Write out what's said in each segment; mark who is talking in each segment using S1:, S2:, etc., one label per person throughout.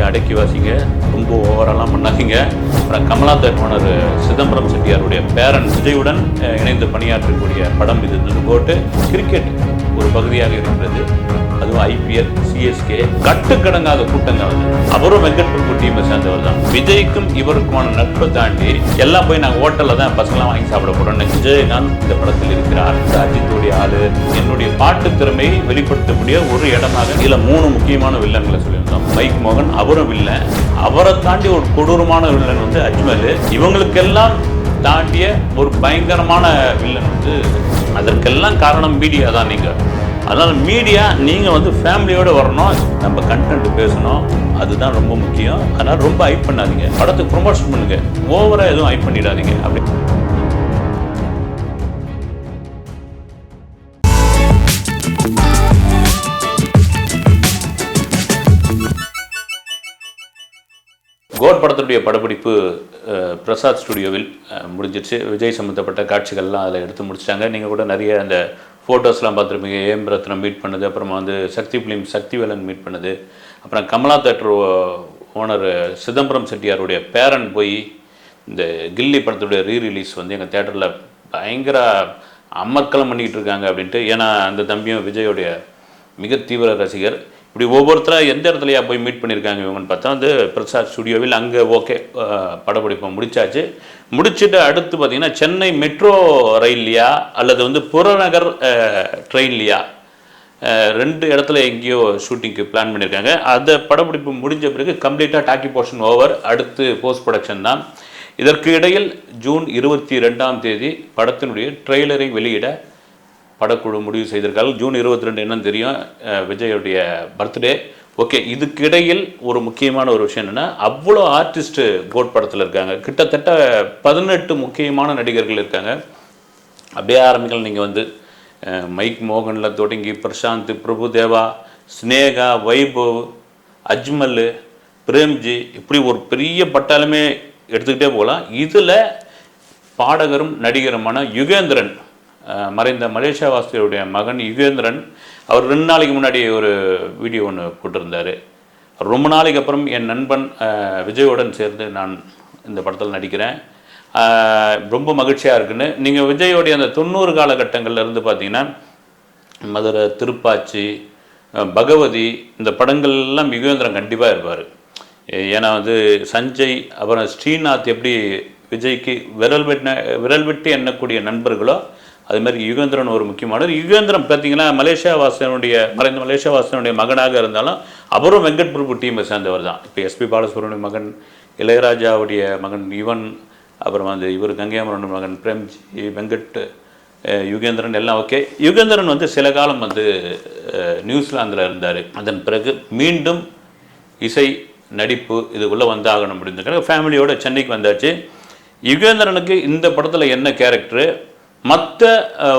S1: கொஞ்சம் அடக்கி வாசிங்க ரொம்ப ஓவரெல்லாம் பண்ணாதீங்க. அப்புறம் கமலா ஓனர் சிதம்பரம் செட்டியாருடைய பேரன் விஜயுடன் இணைந்து பணியாற்றக்கூடிய படம் இது இது போட்டு கிரிக்கெட் ஒரு பகுதியாக இருக்கிறது அதுவும் ஐபிஎல் சிஎஸ்கே கட்டுக்கடங்காத கூட்டங்கள் வந்து அவரும் வெங்கட் பிரபு டீமை சேர்ந்தவர் தான். விஜய்க்கும் இவருக்குமான நட்பை தாண்டி எல்லாம் போய் நாங்கள் ஹோட்டலில் தான் பசங்களாம் வாங்கி சாப்பிட போறோம்னு விஜயகாந்த் இந்த படத்தில் இருக்கிறார். அஜித்துடைய ஆளு. என்னுடைய பாட்டு திறமையை வெளிப்படுத்தக்கூடிய ஒரு இடமாக இதில் மூணு முக்கியமான வில்லன்களை சொல்லியிருந்தோம். மைக் மோகன் அவரும் வில்லன். அவரை தாண்டி ஒரு கொடூரமான வில்லன் வந்து அஜ்மல். இவங்களுக்கெல்லாம் தாண்டிய ஒரு பயங்கரமான வில்லன் வந்து அதற்கெல்லாம் காரணம் மீடியா தான் நீங்கள் அதனால் மீடியா நீங்கள் வந்து ஃபேமிலியோடு வரணும் நம்ம கண்டென்ட் பேசணும். அதுதான் ரொம்ப முக்கியம். அதனால் ரொம்ப ஹைப் பண்ணாதீங்க. படத்துக்கு ப்ரொமோஷன் பண்ணுங்கள் ஓவராக எதுவும் ஹைப் பண்ணிடாதீங்க. அப்படி. கோட் படத்துடைய படப்பிடிப்பு பிரசாத் ஸ்டுடியோவில் முடிஞ்சிடுச்சு முடிஞ்சிருச்சு. விஜய் சம்மந்தப்பட்ட காட்சிகள்லாம் அதில் எடுத்து முடிச்சிட்டாங்க. நீங்கள் கூட நிறைய அந்த ஃபோட்டோஸ்லாம் பார்த்துருப்பீங்க ஏம் ரத்னம் மீட் பண்ணது? அப்புறமா வந்து சக்தி ஃபிலிம் சக்திவேலன் மீட் பண்ணது. அப்புறம் கமலா தேட்டர் ஓனர் சிதம்பரம் செட்டியாருடைய பேரன் போய் இந்த கில்லி படத்துடைய ரீ ரிலீஸ் வந்து எங்கள் தேட்டரில் பயங்கர அமர்க்கலம் பண்ணிக்கிட்டு இருக்காங்க அப்படின்ட்டு. ஏன்னா அந்த தம்பியும் விஜயோடைய மிக தீவிர ரசிகர். இப்படி ஒவ்வொருத்தராக எந்த இடத்துலையா போய் மீட் பண்ணியிருக்காங்க இவங்கன்னு பார்த்தா வந்து பிரசாத் ஸ்டுடியோவில் அங்கே ஓகே படப்பிடிப்பை முடிச்சாச்சு. முடிச்சுட்டு அடுத்து பார்த்தீங்கன்னா சென்னை மெட்ரோ ரயில்லையா அல்லது வந்து புறநகர் ட்ரெயின்லையா ரெண்டு இடத்துல எங்கேயோ ஷூட்டிங்க்கு பிளான் பண்ணியிருக்காங்க. அந்த படப்பிடிப்பு முடிஞ்ச பிறகு கம்ப்ளீட்டாக டாக்கி போர்ஷன் ஓவர் அடுத்து போஸ்ட் ப்ரொடக்ஷன் தான். இதற்கு இடையில் ஜூன் இருபத்தி ரெண்டாம் தேதி படத்தினுடைய ட்ரெய்லரை வெளியிட படக்குழு முடிவு செய்திருக்காங்க ஜூன் இருபத்தி ரெண்டு என்னன்னு தெரியும். விஜயோடைய பர்த்டே. ஓகே இதுக்கிடையில் ஒரு முக்கியமான ஒரு விஷயம் என்னென்னா அவ்வளோ ஆர்டிஸ்ட்டு கோட் படத்தில் இருக்காங்க. கிட்டத்தட்ட பதினெட்டு முக்கியமான நடிகர்கள் இருக்காங்க. அப்படியே ஆரம்பிக்கலாம் நீங்கள் வந்து மைக் மோகனில் தொடங்கி பிரசாந்த் பிரபுதேவா ஸ்னேகா வைபவ் அஜ்மல் பிரேம்ஜி இப்படி ஒரு பெரிய பட்டாலுமே எடுத்துக்கிட்டே போகலாம். இதில் பாடகரும் நடிகருமான யுகேந்திரன் மறைந்த மலேசியா வாசியருடைய மகன் யுகேந்திரன் அவர் ரெண்டு நாளைக்கு முன்னாடி ஒரு வீடியோ ஒன்று போட்டிருந்தார். ரொம்ப நாளைக்கு அப்புறம் என் நண்பன் அஹ், விஜயுடன் சேர்ந்து நான் இந்த படத்தில் நடிக்கிறேன். ரொம்ப மகிழ்ச்சியாக இருக்குன்னு. நீங்கள் விஜயோடைய அந்த தொண்ணூறு காலகட்டங்கள்லேருந்து பார்த்தீங்கன்னா மதுரை திருப்பாச்சி பகவதி இந்த படங்கள் எல்லாம் யுகேந்திரன் கண்டிப்பாக இருப்பார். ஏன்னா வந்து சஞ்சய் அப்புறம் ஸ்ரீநாத் எப்படி விஜய்க்கு விரல் வெட்டின விரல் விட்டு எண்ணக்கூடிய நண்பர்களோ அது மாதிரி யுகேந்திரன் ஒரு முக்கியமானவர் யுகேந்திரன் பார்த்தீங்கன்னா மலேசியா வாசனுடைய மறைந்த மலேசியா வாசனுடைய மகனாக இருந்தாலும் அவரும் வெங்கட் பிரபு டீமை சேர்ந்தவர் தான். இப்போ எஸ்பி பாலசுப்ரமணிய மகன் இளையராஜாவுடைய மகன் இவன் அப்புறம் வந்து இவர் கங்கையாமரன் மகன் பிரேம்ஜி வெங்கட் யுகேந்திரன் எல்லாம் ஓகே. யுகேந்திரன் வந்து சில காலம் வந்து நியூசிலாந்தில் இருந்தார். அதன் பிறகு மீண்டும் இசை நடிப்பு இதுக்குள்ளே வந்தாகணும் அப்படின்னு ஃபேமிலியோட சென்னைக்கு வந்தாச்சு. யுகேந்திரனுக்கு இந்த படத்தில் என்ன கேரக்டரு மற்ற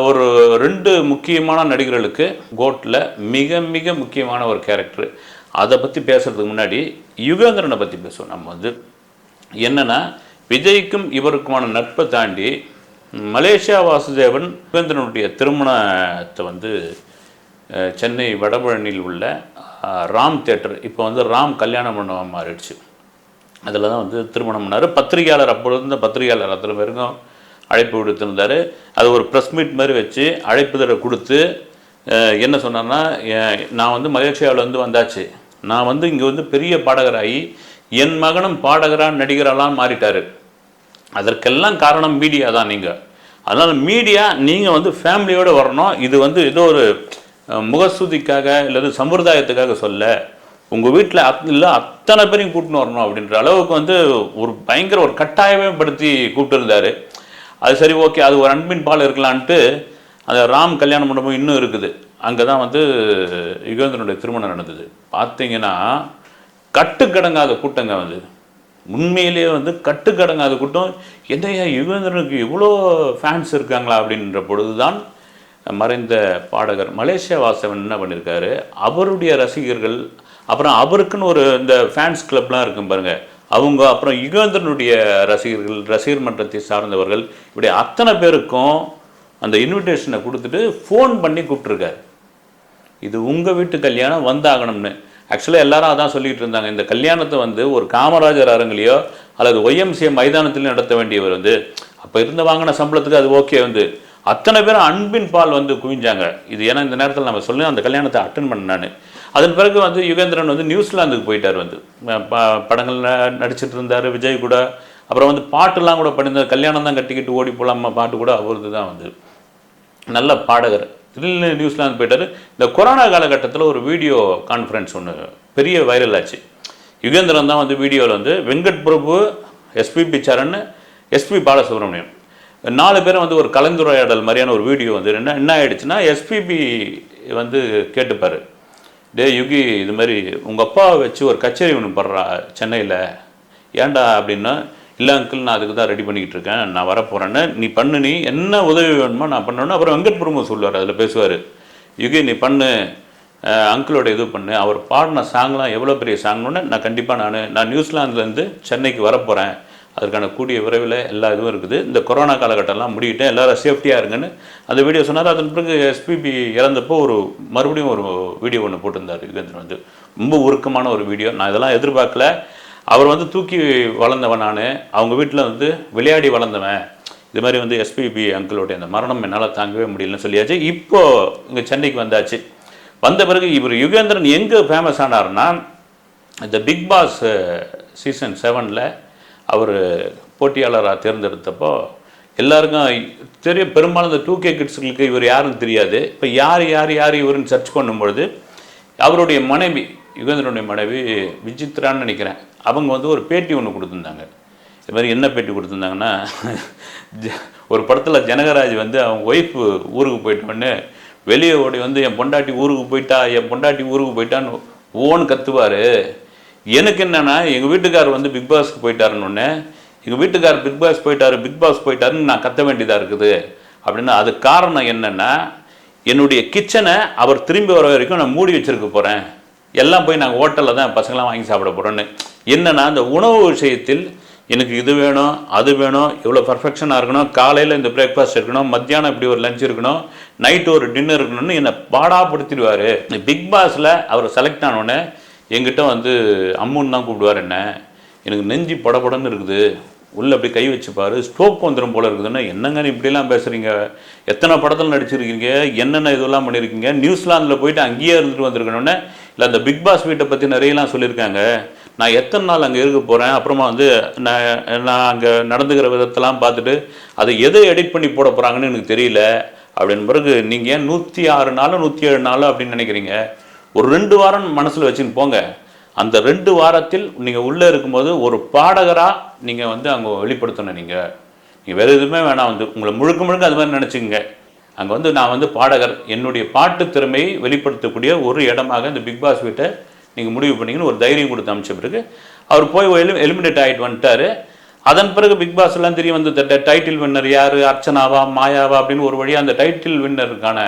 S1: ஒரு ரெண்டு முக்கியமான நடிகர்களுக்கு கோட்டில் மிக மிக முக்கியமான ஒரு கேரக்டர். அதை பற்றி பேசுகிறதுக்கு முன்னாடி யுகேந்திரனை பற்றி பேசுவோம். நம்ம வந்து என்னென்னா விஜய்க்கும் இவருக்குமான நட்பை தாண்டி மலேசியா வாசுதேவன் யுகேந்திரனுடைய திருமணத்தை வந்து சென்னை வடபழனியில் உள்ள ராம் தேட்டர் இப்போ வந்து ராம் கல்யாண மண்டபம் மாறிடுச்சு. அதில் தான் வந்து திருமணம் பண்ணார். பத்திரிகையாளர் அப்பொழுது இருந்த பத்திரிகையாளர் அத்தனை பேருக்கும் அழைப்பு விடுத்திருந்தார். அது ஒரு ப்ரெஸ் மீட் மாதிரி வச்சு அழைப்புதலை கொடுத்து என்ன சொன்னார்னா நான் வந்து மலேசியாவிலேருந்து வந்தாச்சு. நான் வந்து இங்கே வந்து பெரிய பாடகராகி என் மகனும் பாடகராக நடிகரெல்லாம் மாறிட்டார். அதற்கெல்லாம் காரணம் மீடியா தான் நீங்கள் அதனால் மீடியா நீங்கள் வந்து ஃபேமிலியோடு வரணும். இது வந்து ஏதோ ஒரு முகசூதிக்காக இல்லை இல்லது சம்பிரதாயத்துக்காக சொல்ல உங்கள் வீட்டில் அத் இல்லை அத்தனை பேரையும் கூட்டின்னு வரணும் அப்படின்ற அளவுக்கு வந்து ஒரு பயங்கர ஒரு கட்டாயமே படுத்தி கூப்பிட்டுருந்தாரு. அது சரி ஓகே அது ஒரு அன்பின் பால் இருக்கலான்ட்டு அந்த ராம் கல்யாண மண்டபம் இன்னும் இருக்குது. அங்கே தான் வந்து யுகேந்திரனுடைய திருமணம் நடந்தது. பார்த்தீங்கன்னா கட்டுக்கடங்காத கூட்டங்க வந்து உண்மையிலேயே வந்து கட்டுக்கடங்காத கூட்டம். என்னையா யுகேந்திரனுக்கு இவ்வளோ ஃபேன்ஸ் இருக்காங்களா அப்படின்ற பொழுது தான் மறைந்த பாடகர் மலேசியா வாசவன் என்ன பண்ணியிருக்காரு அவருடைய ரசிகர்கள் அப்புறம் அவருக்குன்னு ஒரு இந்த ஃபேன்ஸ் கிளப்லாம் இருக்கும் பாருங்கள் அவங்க அப்புறம் யுகேந்திரனுடைய ரசிகர்கள் ரசிகர் மன்றத்தை சார்ந்தவர்கள் இப்படி அத்தனை பேருக்கும் அந்த இன்விடேஷனை கொடுத்துட்டு ஃபோன் பண்ணி கூப்பிட்ருக்காரு இது உங்கள் வீட்டு கல்யாணம் வந்தாகணும்னு. ஆக்சுவலாக எல்லாரும் அதான் சொல்லிகிட்டு இருந்தாங்க. இந்த கல்யாணத்தை வந்து ஒரு காமராஜர் அரங்கிலேயோ அல்லது ஒய்எம்சிஏ மைதானத்திலையும் நடத்த வேண்டியவர் வந்து அப்போ இருந்து வாங்கின சம்பளத்துக்கு அது ஓகே வந்து. அத்தனை பேரும் அன்பின் பால் வந்து குவிஞ்சாங்க. இது ஏன்னா இந்த நேரத்தில் நம்ம சொல்லி அந்த கல்யாணத்தை அட்டன் பண்ண நான். அதன் பிறகு வந்து யுகேந்திரன் வந்து நியூசிலாந்துக்கு போயிட்டார் வந்து. ப- நடிச்சிட்டு இருந்தார் விஜய் கூட. அப்புறம் வந்து பாட்டுலாம் கூட பண்ணியிருந்தார். கல்யாணம் தான் கட்டிக்கிட்டு ஓடி போலாமா பாட்டு கூட அவரது தான் வந்து. நல்ல பாடகர். திரு நியூசிலாந்து போயிட்டார். இந்த கொரோனா காலகட்டத்தில் ஒரு வீடியோ கான்ஃபரன்ஸ் ஒன்று பெரிய வைரல் ஆச்சு. யுகேந்திரன் தான் வந்து வீடியோவில் வந்து வெங்கட் பிரபு எஸ்பிபி சரண் எஸ்பி பாலசுப்ரமணியம். நாலு பேரும் வந்து ஒரு கலந்துரையாடல் மாதிரியான ஒரு வீடியோ வந்து என்ன என்ன ஆயிடுச்சுன்னா எஸ்பிபி வந்து கேட்டுப்பார். டே யுகி இது மாதிரி உங்கள் அப்பாவை வச்சு ஒரு கச்சேரி ஒன்று படுறா சென்னையில். ஏன்டா அப்படின்னா இல்லை அங்கிள் நான் அதுக்கு தான் ரெடி பண்ணிக்கிட்டு இருக்கேன். நான் வரப்போகிறேன்னு நீ பண்ணு நீ என்ன உதவி வேணுமோ நான் பண்ணணும் அப்புறம் வெங்கட் பிரபு சொல்லுவார் அதில் பேசுவார். யுகி நீ பண்ணு அங்கிளோட இது பண்ணு. அவர் பாடின சாங்லாம் எவ்வளோ பெரிய சாங்னு நான் கண்டிப்பாக நான் நான் நியூசிலாந்துலேருந்து சென்னைக்கு வரப்போகிறேன் அதற்கான கூடிய விரைவில் எல்லா இதுவும் இருக்குது. இந்த கொரோனா காலகட்டம்லாம் முடிக்கிட்டு எல்லாரும் சேஃப்டியாக இருங்கன்னு. அந்த வீடியோ சொன்னார். அதன் பிறகு எஸ்பிபி இறந்தப்போ ஒரு மறுபடியும் ஒரு வீடியோ ஒன்று போட்டிருந்தார் யுகேந்திரன் வந்து. ரொம்ப உருக்கமான ஒரு வீடியோ. நான் இதெல்லாம் எதிர்பார்க்கல. அவர் வந்து தூக்கி வளர்ந்தவன் நான். அவங்க வீட்டில் வந்து விளையாடி வளர்ந்தவன். இது மாதிரி வந்து எஸ்பிபி அங்கிளோடைய அந்த மரணம் என்னால் தாங்கவே முடியலன்னு சொல்லியாச்சு. இப்போது இங்கே சென்னைக்கு வந்தாச்சு. வந்த பிறகு இவர் யுகேந்திரன் எங்கே ஃபேமஸ் ஆனார்னா இந்த பிக் பாஸ் சீசன் செவனில் அவர் போட்டியாளராக தேர்ந்தெடுத்தப்போ எல்லாருக்கும் தெரியும் பெரும்பாலும் இந்த டூ கே கிட்ஸுகளுக்கு இவர் யாரும் தெரியாது. இப்போ யார் யார் யார் இவருன்னு சர்ச் பண்ணும்பொழுது அவருடைய மனைவி யுகேந்திரனுடைய மனைவி விசித்ரான்னு நினைக்கிறேன். அவங்க வந்து ஒரு பேட்டி ஒன்று கொடுத்துருந்தாங்க. இது மாதிரி என்ன பேட்டி கொடுத்துருந்தாங்கன்னா ஒரு படத்தில் ஜனகராஜ் வந்து அவங்க ஒய்ஃபு ஊருக்கு போயிட்டோடனே வெளியே ஓடி வந்து என் பொண்டாட்டி ஊருக்கு போயிட்டா என் பொண்டாட்டி ஊருக்கு போயிட்டான்னு ஓன் கத்துவார். எனக்கு என்னென்னா எங்கள் வீட்டுக்கார் வந்து பிக் பாஸ்க்கு போயிட்டாருன்னு ஒன்று எங்கள் வீட்டுக்கார் பிக் பாஸ் போயிட்டாரு பிக் பாஸ் போயிட்டாருன்னு நான் கத்த வேண்டியதாக இருக்குது. அப்படின்னா அது காரணம் என்னென்னா என்னுடைய கிச்சனை அவர் திரும்பி வர வரைக்கும் நான் மூடி வச்சுருக்க போகிறேன் எல்லாம் போய் நாங்கள் ஹோட்டலில் தான் பசங்களாம் வாங்கி சாப்பிட போகிறோன்னு என்னென்னா அந்த உணவு விஷயத்தில் எனக்கு இது வேணும் அது வேணும் இவ்வளோ பர்ஃபெக்ஷனாக இருக்கணும் காலையில் இந்த பிரேக்ஃபாஸ்ட் இருக்கணும் மத்தியானம் இப்படி ஒரு லஞ்ச் இருக்கணும் நைட்டு ஒரு டின்னர் இருக்கணும்னு என்னை பாடாப்படுத்திடுவார் பிக் பாஸில் அவர் செலக்ட் ஆனோடனே என்கிட்ட வந்து அம்முன்னு தான் கூப்பிடுவார் என்ன? எனக்கு நெஞ்சு படபடன்னு இருக்குது. உள்ளே அப்படி கை வச்சுப்பாரு ஸ்ட்ரோக் வந்துடும் போல இருக்குதுன்னா. என்னங்க இப்படிலாம் பேசுகிறீங்க எத்தனை படத்தில் நடிச்சிருக்கீங்க? என்னென்ன இதெல்லாம் பண்ணியிருக்கீங்க நியூசிலாந்தில் போயிட்டு அங்கேயே இருந்துட்டு வந்திருக்கணுன்னே இல்லை அந்த பிக் பாஸ் வீட்டை பற்றி நிறையலாம் சொல்லியிருக்காங்க. நான் எத்தனை நாள் அங்கே இருக்க போகிறேன் அப்புறமா வந்து நான் நான் அங்கே நடந்துக்கிற விதத்தெல்லாம் பார்த்துட்டு அதை எதை எடிட் பண்ணி போட போகிறாங்கன்னு எனக்கு தெரியல. அப்படின்னு பிறகு நீங்கள் ஏன் நூற்றி ஆறு நாள் நூற்றி ஏழு நாள்? அப்படின்னு நினைக்கிறீங்க. ஒரு ரெண்டு வாரம் மனசில் வச்சுன்னு போங்க. அந்த ரெண்டு வாரத்தில் நீங்கள் உள்ளே இருக்கும்போது ஒரு பாடகராக நீங்கள் வந்து அங்கே வெளிப்படுத்தணும் நீங்கள் நீங்கள் வேறு எதுவுமே வேணாம். வந்து உங்களை முழுக்க முழுக்க அது மாதிரி நினச்சிங்க அங்கே வந்து நான் வந்து பாடகர். என்னுடைய பாட்டு திறமையை வெளிப்படுத்தக்கூடிய ஒரு இடமாக இந்த பிக் பாஸ் வீட்டை நீங்கள் முடிவு பண்ணிங்கன்னு ஒரு தைரியம் கொடுத்து அமைச்ச பிறகு அவர் போய் எலி எலிமினேட் ஆகிட்டு வந்துட்டாரு. அதன் பிறகு பிக் பாஸ்லாம் தெரிய வந்து டைட்டில் வின்னர் யார்? அர்ச்சனாவா? மாயாவா? அப்படின்னு ஒரு வழியாக அந்த டைட்டில் வின்னருக்கான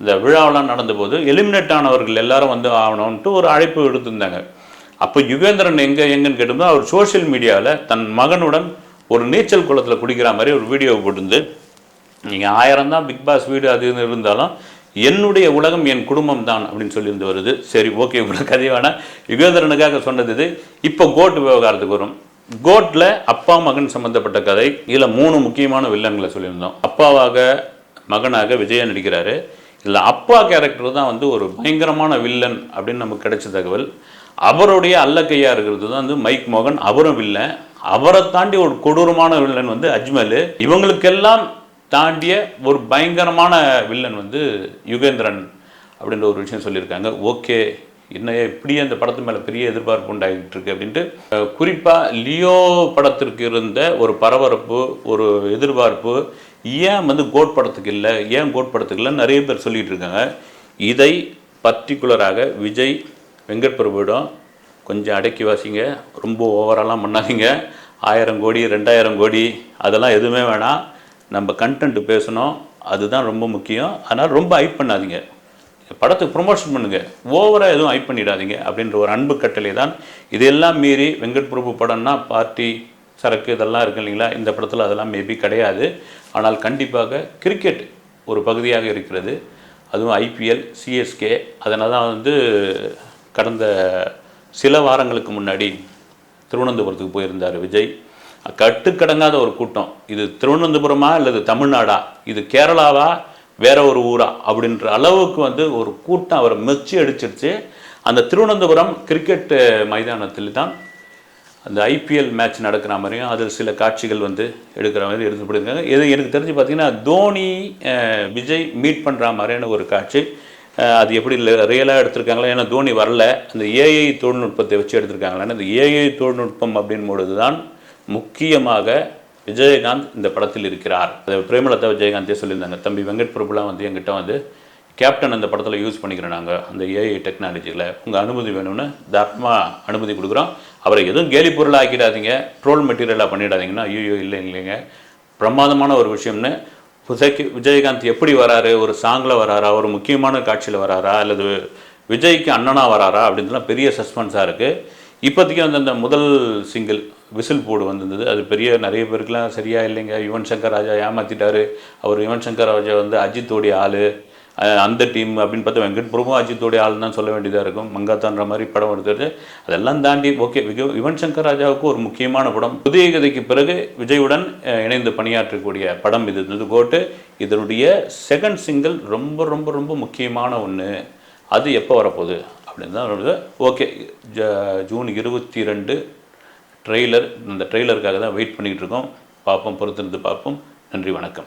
S1: இந்த விழாவெல்லாம் நடந்தபோது எலிமினேட் ஆனவர்கள் எல்லாரும் வந்து ஆகணும்ன்ட்டு ஒரு அழைப்பு எடுத்திருந்தாங்க அப்போ யுகேந்திரன் எங்கே எங்கன்னு கேட்டும்போது அவர் சோஷியல் மீடியாவில் தன் மகனுடன் ஒரு நீச்சல் குளத்தில் குடிக்கிற மாதிரி ஒரு வீடியோ போட்டிருந்து நீங்கள் ஆயிரம் தான் பிக் பாஸ் வீடு அது இருந்தாலும் என்னுடைய உலகம் என் குடும்பம் தான் அப்படின்னு சொல்லியிருந்து வருது. சரி ஓகே உங்களுக்கு கதை வேணாம் யுகேந்திரனுக்காக சொன்னது இது. இப்போ கோட் விவகாரத்துக்கு வரும். கோட்டில் அப்பா மகன் சம்மந்தப்பட்ட கதை. இதில் மூணு முக்கியமான வில்லன்களை சொல்லியிருந்தோம். அப்பாவாக மகனாக விஜயன் நடிக்கிறாரு. இல்லை அப்பா கேரக்டர் தான் வந்து ஒரு பயங்கரமான வில்லன் அப்படின்னு நமக்கு கிடைச்ச தகவல். அவருடைய அல்லக்கையாக இருக்கிறது தான் வந்து மைக் மோகன். அவரும் வில்லன் அவரை தாண்டி ஒரு கொடூரமான வில்லன் வந்து அஜ்மல். இவங்களுக்கெல்லாம் தாண்டிய ஒரு பயங்கரமான வில்லன் வந்து யுகேந்திரன் அப்படின்ற ஒரு விஷயம் சொல்லியிருக்காங்க. ஓகே என்ன இப்படியே அந்த படத்து மேலே பெரிய எதிர்பார்ப்பு உண்டாகிட்டு இருக்கு அப்படின்ட்டு குறிப்பாக லியோ படத்திற்கு இருந்த ஒரு பரபரப்பு ஒரு எதிர்பார்ப்பு ஏன் வந்து கோட் படத்துக்கு இல்லை? ஏன் கோட் படத்துக்கு இல்லைன்னு நிறைய பேர் சொல்லிட்டு இருக்காங்க. இதை பர்டிகுலராக விஜய் வெங்கட் பிரபுவிடம் கொஞ்சம் அடக்கி வாசிங்க. ரொம்ப ஓவராலாம் பண்ணாதீங்க. ஆயிரம் கோடி ரெண்டாயிரம் கோடி அதெல்லாம் எதுவுமே வேணாம். நம்ம கண்டென்ட் பேசணும். அதுதான் ரொம்ப முக்கியம். அதனால் ரொம்ப ஹைப் பண்ணாதீங்க. படத்துக்கு ப்ரொமோஷன் பண்ணுங்கள் ஓவராக எதுவும் ஹைப் பண்ணிடாதீங்க. அப்படின்ற ஒரு அன்பு கட்டளை தான் இதெல்லாம் மீறி வெங்கட் பிரபு படம்னா பார்ட்டி சரக்கு இதெல்லாம் இருக்கு இல்லைங்களா? இந்த படத்தில் அதெல்லாம் மேபி கிடையாது. ஆனால் கண்டிப்பாக கிரிக்கெட் ஒரு பகுதியாக இருக்கிறது. அதுவும் ஐபிஎல் சிஎஸ்கே அதனால் தான் வந்து கடந்த சில வாரங்களுக்கு முன்னாடி திருவனந்தபுரத்துக்கு போயிருந்தார் விஜய். கட்டுக்கடங்காத ஒரு கூட்டம். இது திருவனந்தபுரமா அல்லது தமிழ்நாடா? இது கேரளாவா? வேற ஒரு ஊரா? அப்படின்ற அளவுக்கு வந்து ஒரு கூட்டம் அவரை மெச்சி அடிச்சிருச்சு. அந்த திருவனந்தபுரம் கிரிக்கெட் மைதானத்தில் தான் அந்த ஐபிஎல் மேட்ச் நடக்கிற மாதிரியும் அதில் சில காட்சிகள் வந்து எடுக்கிற மாதிரி எடுத்து போயிருக்காங்க இது எனக்கு தெரிஞ்சு பார்த்தீங்கன்னா தோனி விஜய் மீட் பண்ணுற மாதிரியான ஒரு காட்சி. அது எப்படி ரியலாக எடுத்திருக்காங்களா? ஏன்னா தோனி வரல. அந்த ஏஐ தொழில்நுட்பத்தை வச்சு எடுத்திருக்காங்களா அந்த ஏஐ தொழில்நுட்பம் அப்படின்னு பொழுது தான் முக்கியமாக விஜயகாந்த் இந்த படத்தில் இருக்கிறார். அதை பிரேமலதா விஜயகாந்தே சொல்லியிருந்தாங்க. தம்பி வெங்கட் பிரபுலாம் வந்து என்கிட்ட வந்து கேப்டன் அந்த படத்தில் யூஸ் பண்ணிக்கிறோம் நாங்கள் அந்த ஏஐ டெக்னாலஜியில் உங்கள் அனுமதி வேணும்னு தர்மமாக அனுமதி கொடுக்குறோம். அவரை எதுவும் கேலி பொருளாக ஆக்கிடாதீங்க. ட்ரோல் மெட்டீரியலாக பண்ணிடாதீங்கன்னா ஐயோ இல்லை இல்லைங்க. பிரமாதமான ஒரு விஷயம்னு விஜய்க்கு விஜயகாந்த் எப்படி வராரு? ஒரு சாங்கில் வராரா? ஒரு முக்கியமான காட்சியில் வராரா? அல்லது விஜய்க்கு அண்ணனா வராரா? அப்படின்றலாம் பெரிய சஸ்பென்ஸாக இருக்குது இப்போதைக்கு வந்து அந்த முதல் சிங்கிள் விசில் போர்டு வந்திருந்தது. அது பெரிய நிறைய பேருக்குலாம் சரியா இல்லைங்க. யுவன் சங்கர் ராஜா ஏமாற்றிட்டாரு அவர் யுவன் சங்கர் ராஜா வந்து அஜித்தோடைய ஆள். அந்த டீம் அப்படின்னு பார்த்தா வெங்கட் பிரபு அஜித்தோடைய ஆள் தான் சொல்ல வேண்டியதாக இருக்கும். மங்காத்தான்ற மாதிரி படம் எடுத்தது அதெல்லாம் தாண்டி ஓகே யுவன் சங்கர் ராஜாவுக்கு ஒரு முக்கியமான படம். புதிய கதைக்கு பிறகு விஜயுடன் இணைந்து பணியாற்றக்கூடிய படம் இது. இருந்தது கோட்டு இதனுடைய செகண்ட் சிங்கிள் ரொம்ப ரொம்ப ரொம்ப முக்கியமான ஒன்று அது எப்போ வரப்போகுது? அப்படின்னு தான் ஓகே ஜ- ஜூன் இருபத்தி ரெண்டு ட்ரெய்லர் இந்த ட்ரெய்லருக்காக தான் வெயிட் பண்ணிகிட்டு இருக்கோம். பார்ப்போம் பொறுத்திருந்து பார்ப்போம். நன்றி வணக்கம்.